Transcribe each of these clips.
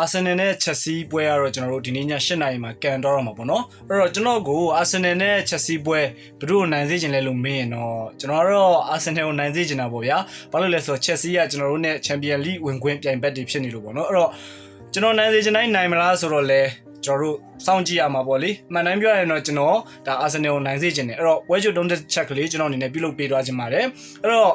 အာဆင်နယ်နဲ့ချက်စီပွဲကတော့ကျွန်တော်တို့ဒီနေ့ည8နာရီမှာကန်တော့တော့မှာပေါ့နော်အဲ့တော့ကျွန်တော်ကိုအာဆင်နယ်နဲ့ချက်စီပွဲဘယ်သူ့ကိုနိုင်စေချင်လဲလို့မေးရင်တော့ကျွန်တော်ကတော့အာဆင်နယ်ကိုနိုင်စေချင်တာပေါ့ဗျာဘာလို့လဲဆိုတော့ချက်စီကကျွန်တော်တို့နဲ့ချန်ပီယံလိဝင်ခွင့်ပြိုင်ဘက်တွေဖြစ်နေလို့ပေါ့နော်အဲ့တော့ကျွန်တော်နိုင်စေချင်တိုင်းနိုင်မလားဆိုတော့လဲကျွန်တော်တို့စောင့်ကြည့်ရမှာပေါ့လေမှန်တိုင်းပြောရရင်တော့ကျွန်တော်ဒါအာဆင်နယ်ကိုနိုင်စေချင်တယ်အဲ့တော့ဝဲချိုတုံးတဲ့ချက်ကလေးကျွန်တော်အနေနဲ့ပြုလုပ်ပေးသွားချင်ပါတယ်အဲ့တော့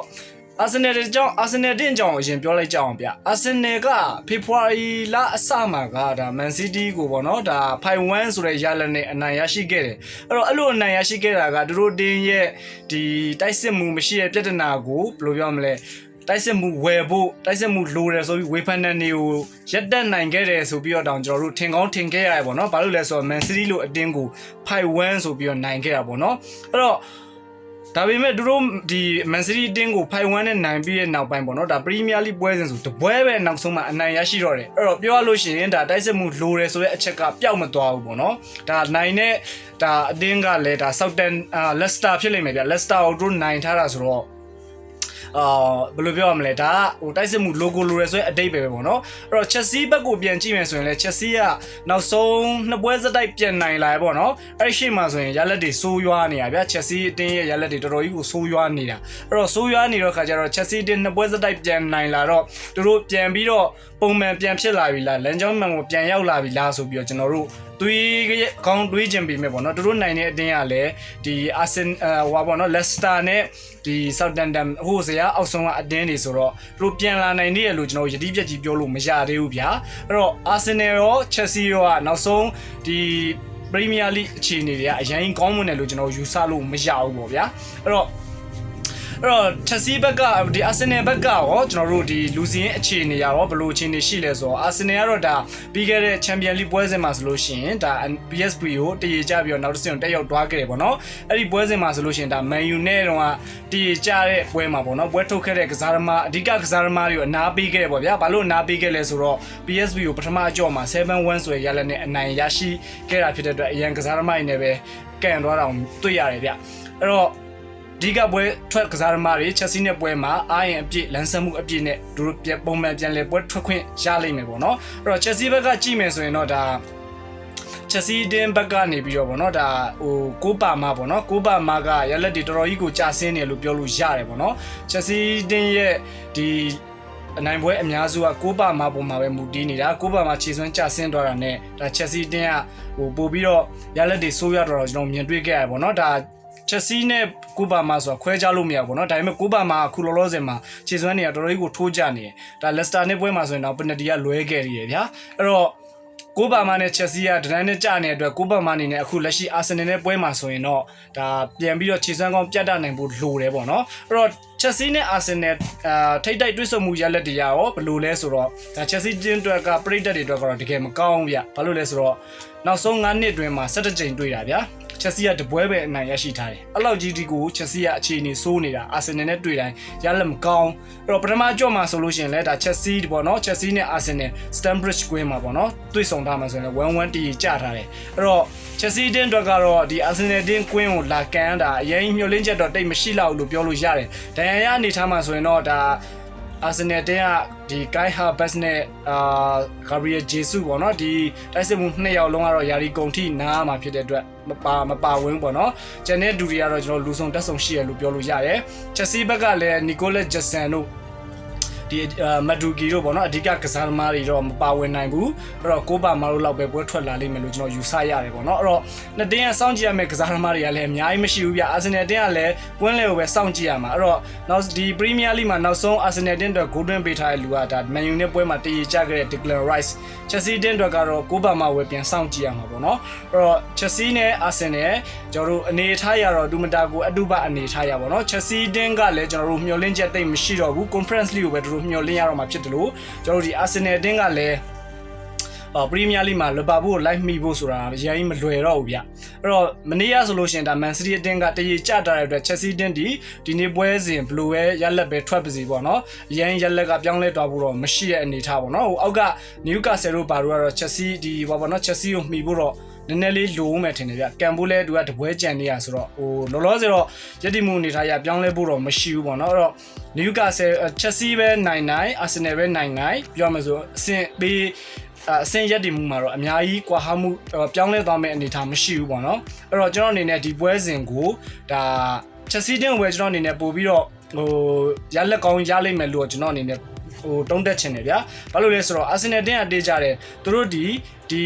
အာဆင်နယ်အကြောင်းအာဆင်နယ်တင်းအကြောင်းအရင်ပြောလိုက်ကြအောင်ဗျအာဆင်နယ်ကဖေဖော်ဝါရီလအစမှာကဒါမန်စီးတီးကိုပေါ့နော်ဒါ5-1ဆိုတဲ့ရလနဲ့အနိုင်ရရှိခဲ့တယ်အဲ့တော့အဲ့လိုအနိုင်ရရှိခဲ့တာကသူတို့တင်းရဲ့ဒီတိုက်စစ်မှုမရှိတဲ့ပြဿနာကိုဘယ်လိုပြောမလဲတိုက်စစ်မှုဝယ်ဖို့တိုက်စစ်မှုလိုတယ်ဆိုပြီးဝေဖန်တဲ့နေကိုရက်တက်နိုင်ခဲ့တယ်ဆိုပြီးတော့တောင်ကျွန်တော်တို့ထင်ကောင်းထင်ခဲ့ရတယ်ပေါ့နော်ဘာလို့လဲဆိုတော့ Man City လို့အတင်းကို5-1ဆိုပြီးတော့နိုင်ခဲ့တာပေါ့နော်အဲ့တော့ ဒါပေမဲ့သူတို့ဒီ Man City အတင်းကို5-1နဲ့နိုင်ပြီးတဲ့နောက်ပိုင်းပေါ့နော်ဒါ Premier League ပွဲစဉ်ဆိုတပွဲပဲနောက်ဆုံးမှအနိုင်ရရှိတော့တယ်အဲ့တော့ပြောရလို့ရှိရင်ဒါတိုက်စစ်မှုလိုတယ်ဆိုတဲ့အချက်ကပျောက်မသွားဘူးပေါ့နော်ဒါနိုင်တဲ့ဒါအတင်းကလည်းဒါ Southampton အာ Leicester ဖြစ်လိမ့်မယ်ဗျ Leicester ကိုသူတို့နိုင်ထားတာဆိုတော့ အာဘယ်လိုပြောရမလဲဒါကဟိုတိုက်စစ်မှု logo လိုရဲဆိုရင်အတိတ်ပဲပဲပေါ့နော်အဲ့တော့ Chelsea ဘက်ကိုပြန်ကြည့်မယ်ဆိုရင်လည်း Chelsea ကနောက်ဆုံးနှစ်ပွဲစတိုက်ပြန်နိုင်လာပေါ့နော်အဲ့ဒီရှေ့မှာဆိုရင်ရလက်တွေဆိုးရွားနေတာဗျ Chelsea အတင်းရဲ့ရလက်တွေတော်တော်ကြီးကိုဆိုးရွားနေတာအဲ့တော့ဆိုးရွားနေတော့ခါကျတော့ Chelsea အတင်းနှစ်ပွဲစတိုက်ပြန်နိုင်လာတော့သူတို့ပြန်ပြီးတော့ပုံမှန်ပြန်ဖြစ်လာပြီလားလန်ချောင်းမှန်ကိုပြန်ရောက်လာပြီလားဆိုပြီးတော့ကျွန်တော်တို့ တွေးကောင်းတွေးကျင်ပြီမဲ့ပေါ့နော်သူတို့နိုင်တဲ့အတင်းကလည်းဒီအာဆင်ဟိုပါပေါ့နော်လက်စတာနဲ့ဒီဆောက်တန်တမ်ဟိုစရာအောက်ဆုံးကအတင်းတွေဆိုတော့သူတို့ပြန်လာနိုင်နေရလို့ကျွန်တော်ယတိပြက်ကြီးပြောလို့မရသေးဘူးဗျာအဲ့တော့အာဆင်နယ်ရောချက်စီရောကနောက်ဆုံးဒီပရီးမီးယားလိအခြေအနေတွေကအရင်ကောင်းမွန်တယ်လို့ကျွန်တော်ယူဆလို့မရဘူးပေါ့ဗျာအဲ့တော့ အဲ့တော့ချက်စီဘက်ကဒီအာဆင်နယ်ဘက်ကရောကျွန်တော်တို့ဒီလူစီရင်အခြေအနေရရောဘယ်လိုအခြေအနေရှိလဲဆိုတော့အာဆင်နယ်ကတော့ဒါပြီးခဲ့တဲ့ချန်ပီယံလိပွဲစဉ်မှာဆိုလို့ရှိရင်ဒါ PSV ကိုတရေကြပြီးတော့နောက်တစ်ဆင့်တက်ရောက်သွားခဲ့တယ်ပေါ့နော်အဲ့ဒီပွဲစဉ်မှာဆိုလို့ရှိရင်ဒါ Man U နဲ့တော့တရေကြတဲ့ပွဲမှာပေါ့နော်ပွဲထုတ်ခဲ့တဲ့ကစားသမားအဓိကကစားသမားတွေကိုအနာပေးခဲ့တယ်ပေါ့ဗျာဘာလို့အနာပေးခဲ့လဲဆိုတော့ PSV ကိုပထမအကြော့မှာ7-1ဆိုရရလက်နဲ့အနိုင်ရရှိခဲ့တာဖြစ်တဲ့အတွက်အရန်ကစားသမားတွေနဲ့ပဲကန်သွားတာကိုတွေ့ရတယ်ဗျအဲ့တော့ ဒီကပွဲထွက်ကစားသမားတွေချက်စီနဲ့ပွဲမှာအာရင်အပြည့်လန်ဆန်မှုအပြည့်နဲ့သူတို့ပြန်ပုံမှန်ပြန်လဲပွဲထွက်ခွင့်ရလိမ့်မယ်ပေါ့နော်အဲ့တော့ချက်စီဘက်ကကြည့်မယ်ဆိုရင်တော့ဒါချက်စီတင်းဘက်ကနေပြီးတော့ဗောနော်ဒါဟိုကိုပါမာဗောနော်ကိုပါမာကရလက်တွေတော်တော်ကြီးကိုကြာဆင်းနေလို့ပြောလို့ရတယ်ဗောနော်ချက်စီတင်းရဲ့ဒီအနိုင်ပွဲအများစုကကိုပါမာပုံမှာပဲမူတည်နေတာကိုပါမာခြေစွမ်းကြာဆင်းသွားတာနဲ့ဒါချက်စီတင်းကဟိုပို့ပြီးတော့ရလက်တွေဆိုးရတော့ကျွန်တော်မြင်တွေ့ခဲ့ရဗောနော်ဒါ ချက်စီနဲ့ကိုပါမာဆိုတာခွဲခြားလို့မရဘူးเนาะဒါပေမဲ့ကိုပါမာအခုလောလောဆယ်မှာခြေစွမ်းတွေကတော်တော်ကြီးကိုထိုးကြနေတယ်ဒါလက်စတာနဲ့ပွဲမှာဆိုရင်တော့ပနတီကလွဲခဲ့ရည်ဗျာအဲ့တော့ကိုပါမာနဲ့ချက်စီကဒနန်းနဲ့ကြာနေတဲ့အတွက်ကိုပါမာအနေနဲ့အခုလက်ရှိအာဆင်နယ်နဲ့ပွဲမှာဆိုရင်တော့ဒါပြန်ပြီးတော့ခြေစွမ်းကောင်းပြတ်တတ်နိုင်ဖို့လိုတယ်ပေါ့နော်အဲ့တော့ချက်စီနဲ့အာဆင်နယ်အာထိတ်တိုက်တွဲဆုံမှုရလက်တွေရောဘယ်လိုလဲဆိုတော့ဒါချက်စီတင်းအတွက်ကပရိသတ်တွေအတွက်ကတော့တကယ်မကောင်းဘူးဗျဘာလို့လဲဆိုတော့နောက်ဆုံး9နှစ်အတွင်းမှာ17ကြိမ်တွေ့တာဗျာ ချက်စီကတပွဲပဲအနိုင်ရရှိထားတယ်အဲ့လောက်ကြီးဒီကိုချက်စီကအခြေအနေစိုးနေတာအာဆင်နယ်နဲ့တွေ့တိုင်းရလက်မကောင်းအဲ့တော့ပထမကြော့မှာဆိုလို့ရှိရင်လည်းဒါချက်စီပေါ့နော်ချက်စီနဲ့အာဆင်နယ်စတန်ဘရစ်ကွင်းမှာပေါ့နော်တွေ့ဆုံထားမှာဆိုရင်လည်း1-1တီကြထားတယ်အဲ့တော့ချက်စီတင်းအတွက်ကတော့ဒီအာဆင်နယ်တင်းကွင်းကိုလာကန်တာအရင်မျှော်လင့်ချက်တော့တိတ်မရှိလောက်လို့ပြောလို့ရတယ်ဒဏ်ရာရအနေထားမှာဆိုရင်တော့ဒါ အာဆင်နယ်တင်းကဒီကိုင်ဟာဘတ်နဲ့အာဂါဘရီယယ်ဂျေဆုပေါ့နော်ဒီတိုက်စစ်မှုနှစ်ယောက်လုံးကတော့ယာရီကုန်ထိနားမှာဖြစ်တဲ့အတွက်မပါမပါဝင်းပေါ့နော်ကျန်တဲ့ဒူတွေကတော့ကျွန်တော်လူဆောင်တက်ဆောင်ရှိရလို့ပြောလို့ရတယ်ချက်စီဘက်ကလည်းနီကိုလက်ဂျက်ဆန်တို့ ဒီမဒူဂီတို့ပေါ့နော်အဓိကကစားသမားတွေတော့မပါဝင်နိုင်ဘူးအဲ့တော့ကိုပါမာတို့လောက်ပဲပွဲထွက်လာလိမ့်မယ်လို့ကျွန်တော်ယူဆရတယ်ပေါ့နော်အဲ့တော့နှစ်တင်းကစောင့်ကြည့်ရမယ့်ကစားသမားတွေကလည်းအများကြီးမရှိဘူးဗျအာဆင်နယ်တင်းကလည်းကွင်းလေကိုပဲစောင့်ကြည့်ရမှာအဲ့တော့နောက်ဒီပရီးမီးယားလိမှာနောက်ဆုံးအာဆင်နယ်တင်းအတွက်ဂိုးတွင်းပေးထားတဲ့လူကဒါမန်ယူနဲ့ပွဲမှာတည်ရကြခဲ့တဲ့ Declan Rice ချက်စီတင်းအတွက်ကတော့ကိုပါမာဝယ်ပြန်စောင့်ကြည့်ရမှာပေါ့နော်အဲ့တော့ချက်စီနဲ့အာဆင်နယ်ကျွန်တော်တို့အနေထားရတော့ဒူမတာကိုအတုပအနေထားရပါတော့ချက်စီတင်းကလည်းကျွန်တော်တို့မျှော်လင့်ချက်တိတ်မရှိတော့ဘူး Conference League ကိုပဲတို့မျှော်လင့်ရတော့မှာဖြစ်တယ်လို့ကျွန်တော်တို့ဒီ Arsenal တင်းကလည်းအော်ပရီးမီးယားလိမှာလီဗာပူးကိုလိုက်မိဖို့ဆိုတာအရင်မလွယ်တော့ဘူးဗျအဲ့တော့မနေ့ကဆိုလို့ရှိရင်ဒါမန်စီးတီးအတင်းကတရေကျတာတဲ့အတွက်ချက်စီးတင်းဒီဒီနေ့ပွဲစဉ်ဘလူးပဲရက်လက်ပဲထွက်ပါစီပေါ့နော်အရင်ရက်လက်ကပြောင်းလဲသွားဖို့တော့မရှိတဲ့အနေထားပေါ့နော်ဟိုအောက်ကနယူကာဆယ်တို့ဘာလို့ကတော့ချက်စီးဒီဘာပေါ့နော်ချက်စီးကိုမှီဖို့တော့ နည်းနည်းလေးလိုဦးမယ်ထင်တယ်ဗျကံဖို့လဲသူကတပွဲကြံနေရဆိုတော့ဟိုလောလောဆယ်တော့ယက်တီမှုအနေထားရပြောင်းလဲဖို့တော့မရှိဘူးပေါ့နော်အဲ့တော့နယူကာဆယ်ချက်စီးပဲနိုင်နိုင်အာဆင်နယ်ပဲနိုင်နိုင်ပြောမှဆိုအဆင့်ပေးအဆင့်ရက်တည်မှုမှာတော့အများကြီးကွာဟမှုပြောင်းလဲသွားမယ့်အနေအထားမရှိဘူးပေါ့နော်အဲ့တော့ကျွန်တော်အနေနဲ့ဒီပွဲစဉ်ကိုဒါချက်စီတင်းဝယ်ကျွန်တော်အနေနဲ့ပို့ပြီးတော့ဟိုရလက်ကောင်းရလိမ့်မယ်လို့ကျွန်တော်အနေနဲ့ဟိုတုံးတက်ချင်တယ်ဗျာဘာလို့လဲဆိုတော့အာဆင်နယ်တင်းကတေးကြတယ်သူတို့ဒီဒီ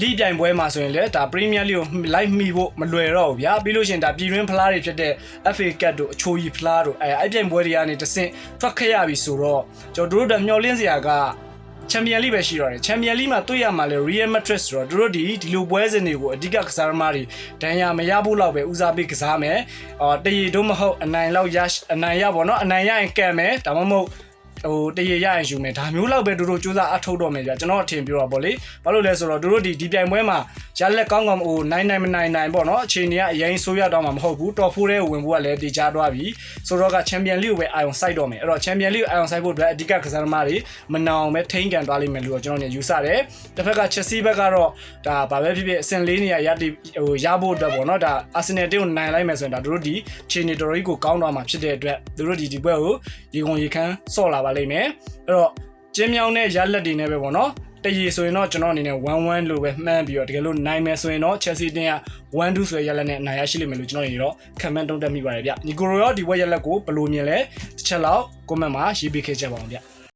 လီပြိုင်ပွဲမှာဆိုရင်လည်းဒါပရီးမီးယားလိကိုလိုက်မိဖို့မလွယ်တော့ဘူးဗျာပြီးလို့ရှိရင်ဒါပြည်တွင်းဖလားတွေဖြစ်တဲ့ FA Cup တို့အချိုကြီးဖလားတို့အဲအဲ့ပြိုင်ပွဲတွေကနေတဆင့်ထွက်ခဲ့ရပြီဆိုတော့ကျွန်တော်တို့တို့မျှော်လင့်စရာကချန်ပီယံလိပဲရှိတော့တယ်ချန်ပီယံလိမှာတွေ့ရမှာလဲ Real Madrid ဆိုတော့တို့တို့ဒီဒီလိုပွဲစဉ်တွေကိုအဓိကကစားသမားတွေဒဏ်ရာမရဖို့လောက်ပဲဦးစားပေးကစားမယ်အော်တရီတို့မဟုတ်အနိုင်လောက်ရအနိုင်ရပါတော့အနိုင်ရရင်ကံမယ်ဒါမှမဟုတ် ဟိုတရေရရင်ယူမယ်ဒါမျိုးလောက်ပဲတို့တို့စူးစမ်းအထုတ်တော့မယ်ကြာကျွန်တော်အထင်ပြောတာပေါ့လေဘာလို့လဲဆိုတော့တို့တို့ဒီဒီပြိုင်ပွဲမှာရလက်ကောင်းကောင်းဟိုနိုင်နိုင်မနိုင်နိုင်ပေါ့နော်အခြေအနေကအရင်ဆိုးရတော့မှာမဟုတ်ဘူးတော်ဖိုးတဲ့ဝင်ဖို့ကလည်းတေချာသွားပြီဆိုတော့ကချန်ပီယံလိကိုပဲအာယုံစိုက်တော့မယ်အဲ့တော့ချန်ပီယံလိကိုအာယုံစိုက်ဖို့အတွက်အဓိကကစားသမားတွေမနောင်ပဲထိန်းကန်သွားလိမ့်မယ်လို့ကျွန်တော်ညယူဆတယ်တစ်ဖက်ကချက်စီဘက်ကတော့ဒါဘာပဲဖြစ်ဖြစ်အဆင့်လေးနေရာရတိဟိုရဖို့အတွက်ပေါ့နော်ဒါအာဆင်နယ်တင်းကိုနိုင်လိုက်မယ်ဆိုရင်ဒါတို့တို့ဒီခြေနေတော်တော်ကြီးကိုကောင်းသွားမှာဖြစ်တဲ့အတွက်တို့တို့ဒီဒီဘက်ကိုရေကုန်ရေခမ်းဆော့လာပါလိမ့်မယ်အဲ့တော့ကျင်းမြောင်းတဲ့ရလက်တွေနဲ့ပဲပေါ့နော်တရီဆိုရင်တော့ကျွန်တော်အနေနဲ့1-1လို့ပဲမှန်းပြီးတော့တကယ်လို့နိုင်မယ်ဆိုရင်တော့ Chelsea တင်းက1-2ဆိုရရလက်နဲ့အနိုင်ရရှိလိမ့်မယ်လို့ကျွန်တော်ညီတော့ခံမှန်းတုံးတက်မိပါတယ်ဗျညီကိုရောဒီဝက်ရလက်ကိုဘယ်လိုမြင်လဲတစ်ချက်လောက် comment မှာရေးပေးခဲ့ကြပါအောင်ဗျ